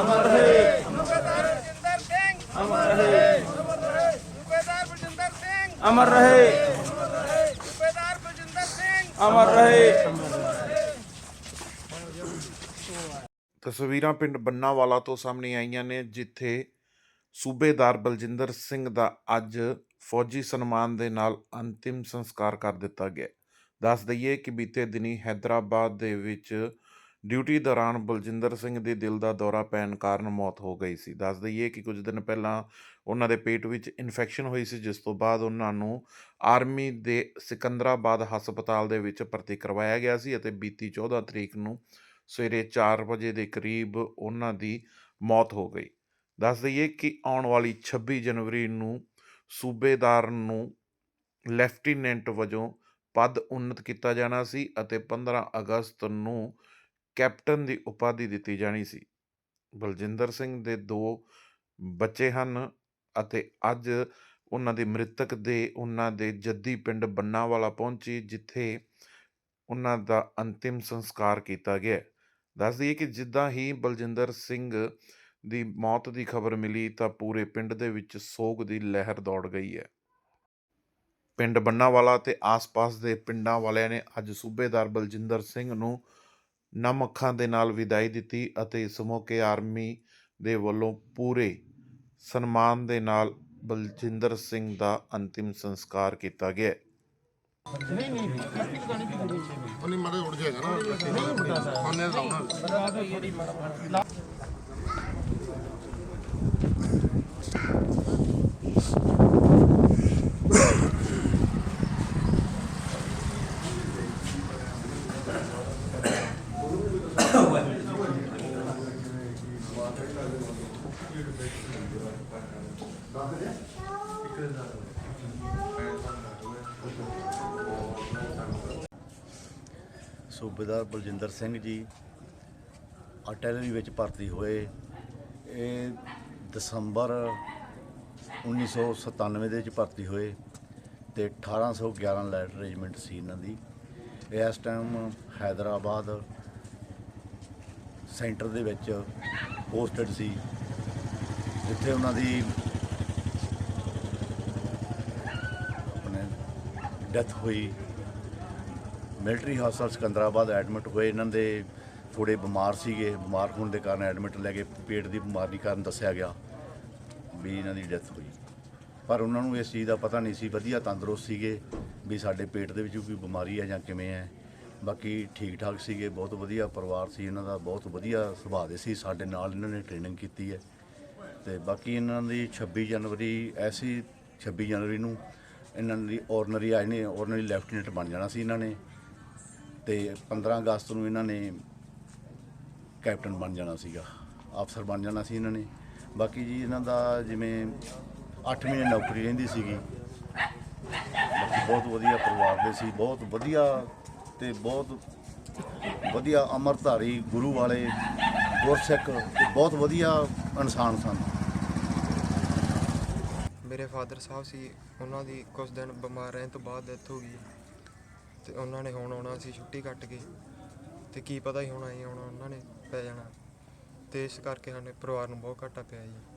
ਅਮਰ ਰਹੇ ਸੂਬੇਦਾਰ ਬਲਜਿੰਦਰ ਸਿੰਘ ਅਮਰ ਰਹੇ ਸੂਬੇਦਾਰ ਬਲਜਿੰਦਰ ਸਿੰਘ ਅਮਰ ਰਹੇ ਸੂਬੇਦਾਰ ਬਲਜਿੰਦਰ ਸਿੰਘ ਅਮਰ ਰਹੇ ਤਸਵੀਰਾਂ ਪਿੰਡ ਬੰਨਾਵਾਲਾ ਤੋਂ ਸਾਹਮਣੇ ਆਈਆਂ ਨੇ, ਜਿੱਥੇ ਸੂਬੇਦਾਰ ਬਲਜਿੰਦਰ ਸਿੰਘ ਦਾ ਅੱਜ ਫੌਜੀ ਸਨਮਾਨ ਦੇ ਨਾਲ ਅੰਤਿਮ ਸੰਸਕਾਰ ਕਰ ਦਿੱਤਾ ਗਿਆ। ਦੱਸ ਦਈਏ ਕਿ ਬੀਤੇ ਦਿਨੀ ਹੈਦਰਾਬਾਦ ਦੇ ਵਿੱਚ ਡਿਊਟੀ ਦੌਰਾਨ ਬਲਜਿੰਦਰ ਸਿੰਘ ਦੇ ਦਿਲ ਦਾ ਦੌਰਾ ਪੈਣ ਕਾਰਨ ਮੌਤ ਹੋ ਗਈ ਸੀ। ਦੱਸ ਦਈਏ ਕਿ ਕੁਝ ਦਿਨ ਪਹਿਲਾਂ ਉਹਨਾਂ ਦੇ ਪੇਟ ਵਿੱਚ ਇਨਫੈਕਸ਼ਨ ਹੋਈ ਸੀ, ਜਿਸ ਤੋਂ ਬਾਅਦ ਉਹਨਾਂ ਨੂੰ ਆਰਮੀ ਦੇ ਸਿਕੰਦਰਾਬਾਦ ਹਸਪਤਾਲ ਦੇ ਵਿੱਚ ਭਰਤੀ ਕਰਵਾਇਆ ਗਿਆ ਸੀ ਅਤੇ ਬੀਤੀ 14 ਤਰੀਕ ਨੂੰ ਸਵੇਰੇ 4 ਵਜੇ ਦੇ ਕਰੀਬ ਉਹਨਾਂ ਦੀ ਮੌਤ ਹੋ ਗਈ। ਦੱਸ ਦਈਏ ਕਿ ਆਉਣ ਵਾਲੀ 26 ਜਨਵਰੀ ਨੂੰ ਸੂਬੇਦਾਰ ਨੂੰ ਲੈਫਟੀਨੈਂਟ ਵਜੋਂ ਪਦ ਉન્નਤ ਕੀਤਾ ਜਾਣਾ ਸੀ ਅਤੇ 15 ਅਗਸਤ ਨੂੰ ਕੈਪਟਨ ਦੀ ਉਪਾਧੀ ਦਿੱਤੀ ਜਾਣੀ ਸੀ। ਬਲਜਿੰਦਰ ਸਿੰਘ ਦੇ ਦੋ ਬੱਚੇ ਹਨ ਅਤੇ ਅੱਜ ਉਹਨਾਂ ਦੇ ਮ੍ਰਿਤਕ ਦੇ ਉਹਨਾਂ ਦੇ ਜੱਦੀ ਪਿੰਡ ਬੰਨਾਵਾਲਾ ਪਹੁੰਚੀ, ਜਿੱਥੇ ਉਹਨਾਂ ਦਾ ਅੰਤਿਮ ਸੰਸਕਾਰ ਕੀਤਾ ਗਿਆ। ਦੱਸ ਦਈਏ ਕਿ ਜਿੱਦਾਂ ਹੀ ਬਲਜਿੰਦਰ ਸਿੰਘ ਦੀ ਮੌਤ ਦੀ ਖਬਰ ਮਿਲੀ ਤਾਂ ਪੂਰੇ ਪਿੰਡ ਦੇ ਵਿੱਚ ਸੋਗ ਦੀ ਲਹਿਰ ਦੌੜ ਗਈ ਹੈ। ਪਿੰਡ ਬੰਨਾਵਾਲਾ ਤੇ ਆਸ-ਪਾਸ ਦੇ ਪਿੰਡਾਂ ਵਾਲਿਆਂ ਨੇ ਅੱਜ ਸੂਬੇਦਾਰ ਬਲਜਿੰਦਰ ਸਿੰਘ ਨੂੰ ਨਮ ਅੱਖਾਂ ਦੇ ਨਾਲ ਵਿਦਾਈ ਦਿੱਤੀ ਅਤੇ ਇਸ ਮੌਕੇ ਆਰਮੀ ਦੇ ਵੱਲੋਂ ਪੂਰੇ ਸਨਮਾਨ ਦੇ ਨਾਲ ਬਲਜਿੰਦਰ ਸਿੰਘ ਦਾ ਅੰਤਿਮ ਸੰਸਕਾਰ ਕੀਤਾ ਗਿਆ ਹੈ। ਉਹਨੇ ਮਾਰੇ ਉੱਡ ਜਾਏਗਾ ਨਾ ਉਹਨੇ ਲਾਉਣਾ ਸੂਬੇਦਾਰ ਬਲਜਿੰਦਰ ਸਿੰਘ ਜੀ ਅਟੈਲਰੀ ਵਿੱਚ ਭਰਤੀ ਹੋਏ। ਇਹ ਦਸੰਬਰ 1997 ਦੇ ਵਿੱਚ ਭਰਤੀ ਹੋਏ ਤੇ 1811 ਲੈਟ ਰੈਜੀਮੈਂਟ ਸੀ ਇਹਨਾਂ ਦੀ। ਇਸ ਟਾਈਮ ਹੈਦਰਾਬਾਦ ਸੈਂਟਰ ਦੇ ਵਿੱਚ ਪੋਸਟਡ ਸੀ। ਜਿੱਥੇ ਉਹਨਾਂ ਦੀ ਆਪਣੇ ਡੈਥ ਹੋਈ ਮਿਲਟਰੀ ਹਸਪਤਾਲ ਸਿਕੰਦਰਾਬਾਦ ਐਡਮਿਟ ਹੋਏ। ਇਹਨਾਂ ਦੇ ਥੋੜੇ ਬਿਮਾਰ ਸੀਗੇ, ਬਿਮਾਰ ਹੋਣ ਦੇ ਕਾਰਨ ਐਡਮਿਟ ਲੈ ਕੇ ਪੇਟ ਦੀ ਬਿਮਾਰੀ ਕਾਰਨ ਦੱਸਿਆ ਗਿਆ ਵੀ ਇਹਨਾਂ ਦੀ ਡੈਥ ਹੋਈ। ਪਰ ਉਹਨਾਂ ਨੂੰ ਇਸ ਚੀਜ਼ ਦਾ ਪਤਾ ਨਹੀਂ ਸੀ, ਵਧੀਆ ਤੰਦਰੁਸਤ ਸੀਗੇ ਵੀ ਸਾਡੇ ਪੇਟ ਦੇ ਵਿੱਚ ਕੋਈ ਬਿਮਾਰੀ ਹੈ ਜਾਂ ਕਿਵੇਂ ਹੈ। ਬਾਕੀ ਠੀਕ ਠਾਕ ਸੀਗੇ, ਬਹੁਤ ਵਧੀਆ ਪਰਿਵਾਰ ਸੀ ਇਹਨਾਂ ਦਾ, ਬਹੁਤ ਵਧੀਆ ਸੁਭਾਅ ਦੇ ਸੀ। ਸਾਡੇ ਨਾਲ ਇਹਨਾਂ ਨੇ ਟ੍ਰੇਨਿੰਗ ਕੀਤੀ ਹੈ। ਤੇ ਬਾਕੀ ਇਹਨਾਂ ਦੀ 26 ਜਨਵਰੀ, ਐਸੀ 26 ਜਨਵਰੀ ਨੂੰ ਇਹਨਾਂ ਦੀ ਆਰਡਨਰੀ ਆਏ ਨੇ ਆਰਡਨਰੀ ਲੈਫਟੀਨੈਂਟ ਬਣ ਜਾਣਾ ਸੀ ਇਹਨਾਂ ਨੇ ਤੇ 15 ਅਗਸਤ ਨੂੰ ਇਹਨਾਂ ਨੇ ਕੈਪਟਨ ਬਣ ਜਾਣਾ ਸੀਗਾ, ਅਫਸਰ ਬਣ ਜਾਣਾ ਸੀ ਇਹਨਾਂ ਨੇ। ਬਾਕੀ ਜੀ ਇਹਨਾਂ ਦਾ ਜਿਵੇਂ 8 ਮਹੀਨੇ ਨੌਕਰੀ ਰਹਿੰਦੀ ਸੀਗੀ, ਬਾਕੀ ਬਹੁਤ ਵਧੀਆ ਪਰਿਵਾਰ ਦੇ ਸੀ, ਬਹੁਤ ਵਧੀਆ ਤੇ ਬਹੁਤ ਵਧੀਆ ਅਮਰਧਾਰੀ ਗੁਰੂ ਵਾਲੇ ਗੁਰਸਿੱਖ ਬਹੁਤ ਵਧੀਆ ਇਨਸਾਨ ਸਨ। ਮੇਰੇ ਫਾਦਰ ਸਾਹਿਬ ਸੀ, ਉਹਨਾਂ ਦੀ ਕੁਝ ਦਿਨ ਬਿਮਾਰ ਰਹਿਣ ਤੋਂ ਬਾਅਦ ਡੈਥ ਹੋ ਗਈ। ਤੇ ਉਹਨਾਂ ਨੇ ਹੁਣ ਆਉਣਾ ਸੀ ਛੁੱਟੀ ਕੱਟ ਕੇ। ਤੇ ਕੀ ਪਤਾ ਹੀ ਹੋਣਾ ਹੀ ਆਉਣਾ ਉਹਨਾਂ ਨੇ ਪੈ ਜਾਣਾ। ਤੇ ਇਸ ਕਰਕੇ ਸਾਡੇ ਪਰਿਵਾਰ ਨੂੰ ਬਹੁਤ ਘਾਟਾ ਪਿਆ ਜੀ।